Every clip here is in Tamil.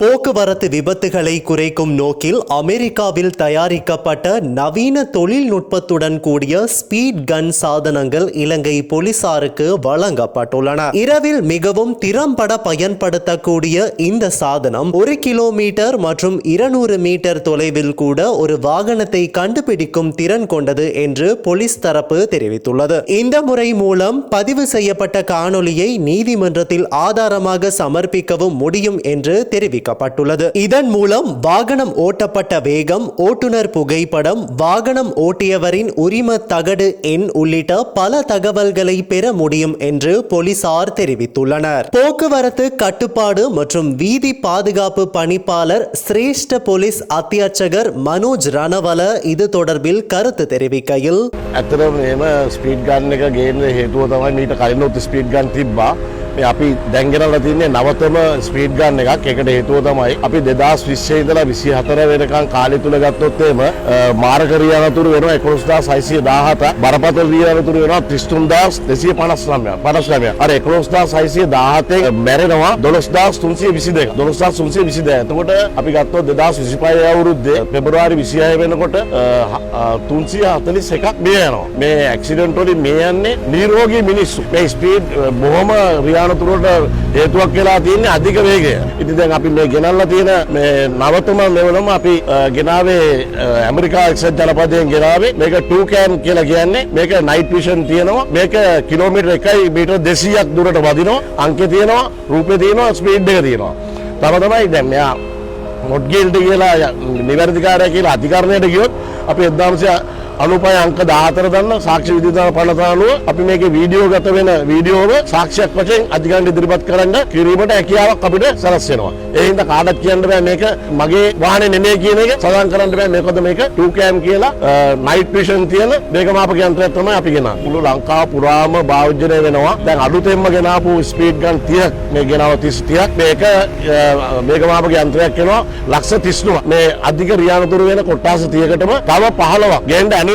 போக்குவரத்து விபத்துகளை குறைக்கும் நோக்கில் அமெரிக்காவில் தயாரிக்கப்பட்ட நவீன தொழில்நுட்பத்துடன் கூடிய ஸ்பீட் கன் சாதனங்கள் இலங்கை போலீசாருக்கு வழங்கப்பட்டுள்ளன. இரவில் மிகவும் திறம்பட பயன்படுத்தக்கூடிய இந்த சாதனம் ஒரு கிலோமீட்டர் மற்றும் இருநூறு மீட்டர் தொலைவில் கூட ஒரு வாகனத்தை கண்டுபிடிக்கும் திறன் கொண்டது என்று போலீஸ் தரப்பு தெரிவித்துள்ளது. இந்த முறை மூலம் பதிவு செய்யப்பட்ட காணொளியை நீதிமன்றத்தில் ஆதாரமாக சமர்ப்பிக்கவும் முடியும் என்று தெரிவிக்க தெரிவிக்கப்பட்டுள்ளது இதன் மூலம் வாகனம் ஓட்டப்பட்ட வேகம் ஓட்டுநர் புகைப்படம் வாகனம் ஓட்டியவரின் உரிம தகடு எண் உள்ளிட்ட பல தகவல்களை பெற முடியும் என்று போலீசார் தெரிவித்துள்ளனர் போக்குவரத்து கட்டுப்பாடு மற்றும் வீதி பாதுகாப்பு பணிப்பாளர் சிரேஷ்ட போலீஸ் அத்தியட்சகர் மனோஜ் ரணவல இது தொடர்பில் கருத்து தெரிவிக்கையில் ඇතරම මෙම ස්පීඩ් ගන්න එක ගේන්න හේතුව තමයි මීට කලින්ොත් ස්පීඩ් ගන් තිබ්බා මේ අපි දැන්ගෙනල තින්නේ නවතම ස්පීඩ් ගන්න එකක්. එකට හේතුව තමයි අපි දෙදස් විශ්ෂය ඉදලා විසි හතර වෙනකං කාලි තුළ ගත්තොත්තේම මාරකරියානතුරු වෙන එකොස්දා සයිසිය දාහත බරපතල් රියානතුරු වෙන ත්‍රිස්තුන්දස් දෙසිය පනස්නමය පනස්නමය අර එකොස්දා සයිසිය දාහතේ මැරෙනවා දොළොස්දස් තුන්සිය විසි දෙක දොළොස්දා සුන්සිය විසි දෑ එතකොට අපි ගත්තොත් දෙදස් විසිපය අවුරුද්දේ පෙබරවාරි විසිහය වෙනකොට තුන්සිය හතලිස් එකක් මේ යනවා. මේ ඇක්සිඩන්ටොලින් මේ යන්නේ නීරෝගී මිනිස්සු. මේ ස්පීඩ් බොහොම රියානතුරට හේතුවක් කියලා තියන්නේ අධික වේගය. ඉති දැන් අපි මේ ගෙනල්ල තියෙන මේ නවතම මෙවනම අපි අ, ගෙනාවේ අ, ඇමරිකා එක්සත් ජනපදයෙන් ගෙනාවේ. මේක ටූකෑම් කියලා කියන්නේ මේක නයිට් විෂන් තියෙනවා. මේක කිලෝමීටර් එකයි මීටර් දෙසීයක් දුරට වදිනවා. අංකෙ තියෙනවා රූපේ තියෙනවා ස්පීඩ් එක තියෙනවා. තම තමයි දැන් මෙයා මොඩ්ගේල්ට කියලා නිවැරදිකාරය කියලා අධිකරණයට ගියොත් අපි එදදාමසය අනුපය අංක දාතර දන්න සාක්ෂ විධාන පනතානුව අපි මේක වීඩියෝ ගත වෙන වීඩියෝව සාක්ෂයක් වශයෙන් අධිකරණ ඉදිරිපත් කරන්න කිරීමට හැකියාවක් අපිට සලස්වෙනවා ඒහින්ද කාඩත් කියන්න බෑ මේක මගේ වාහනේ නෙමේ කියන එක සඳහන් කරන්න බෑ මේකද මේක 2cam කියලා නයිට් විෂන් තියෙන වේගමාපක යන්ත්‍රයක් තමයි අපි ගෙනා මුළු ලංකාව පුරාම භාවිතය වෙනවා. දැන් අලුතෙන්ම ගෙනාපු ස්පීඩ් ගන් 30ක් මේ ගෙනාව 30 30ක් මේක වේගමාපක යන්ත්‍රයක් වෙනවා ලක්ෂ 39 මේ අධික රියානතුරු වෙන කොට්ටාස 30කටම තව 15ක් ගේන්න අනුමත කරලා තියෙනවා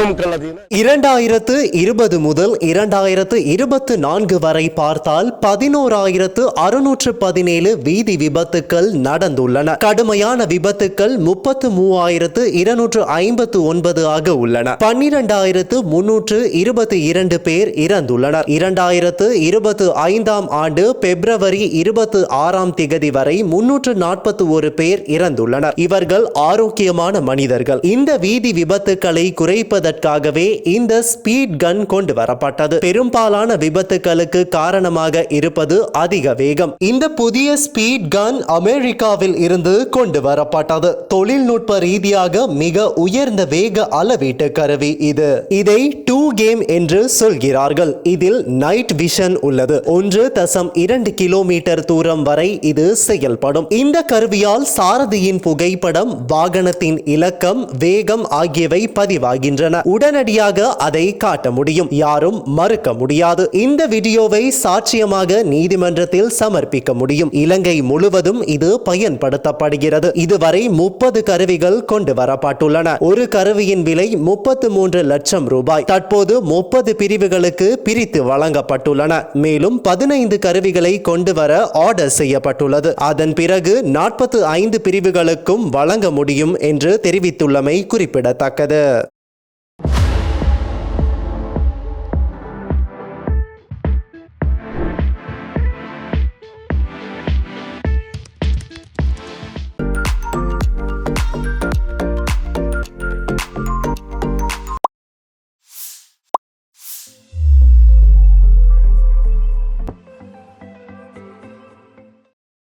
இரண்டாயிரத்து இருபது முதல் இரண்டாயிரத்து இருபத்து நான்கு வரை பார்த்தால் பதினோராயிரத்து அறுநூற்று பதினேழு வீதி விபத்துக்கள் நடந்துள்ளன. கடுமையான விபத்துக்கள் முப்பத்து மூவாயிரத்து இருநூற்று ஐம்பத்து ஒன்பது ஆக உள்ளன. பன்னிரண்டாயிரத்து முன்னூற்று இருபத்தி இரண்டு பேர் இறந்துள்ளனர். இரண்டாயிரத்து இருபத்து ஐந்தாம் ஆண்டு பிப்ரவரி இருபத்து ஆறாம் திகதி வரை முன்னூற்று நாற்பத்தி ஒரு பேர் இறந்துள்ளனர். இவர்கள் ஆரோக்கியமான மனிதர்கள். இந்த வீதி விபத்துக்களை குறைப்பது குறைப்பதற்காகவே இந்த ஸ்பீட் கன் கொண்டு வரப்பட்டது. பெரும்பாலான விபத்துகளுக்கு காரணமாக இருப்பது அதிக வேகம். இந்த புதிய ஸ்பீட் கன் அமெரிக்காவில் இருந்து கொண்டு வரப்பட்டது. தொழில்நுட்ப ரீதியாக மிக உயர்ந்த வேக அளவீட்டு கருவி இது. இதை டூ கேம் என்று சொல்கிறார்கள். இதில் நைட் விஷன் உள்ளது. ஒன்று தசம் இரண்டு கிலோமீட்டர் தூரம் வரை இது செயல்படும். இந்த கருவியால் சாரதியின் புகைப்படம் வாகனத்தின் இலக்கம் வேகம் ஆகியவை பதிவாகின்றன. உடனடியாக அதை காட்ட முடியும். யாரும் மறுக்க முடியாது. இந்த வீடியோவை சாட்சியமாக நீதிமன்றத்தில் சமர்ப்பிக்க முடியும். இலங்கை முழுவதும் இது பயன்படுத்தப்படுகிறது. இதுவரை முப்பது கருவிகள் கொண்டு வரப்பட்டுள்ளன. ஒரு கருவியின் விலை முப்பத்து மூன்று லட்சம் ரூபாய். தற்போது முப்பது பிரிவுகளுக்கு பிரித்து வழங்கப்பட்டுள்ளன. மேலும் பதினைந்து கருவிகளை கொண்டு வர ஆர்டர் செய்யப்பட்டுள்ளது. அதன் பிறகு நாற்பத்து ஐந்து பிரிவுகளுக்கும் வழங்க முடியும் என்று தெரிவித்துள்ளமை குறிப்பிடத்தக்கது.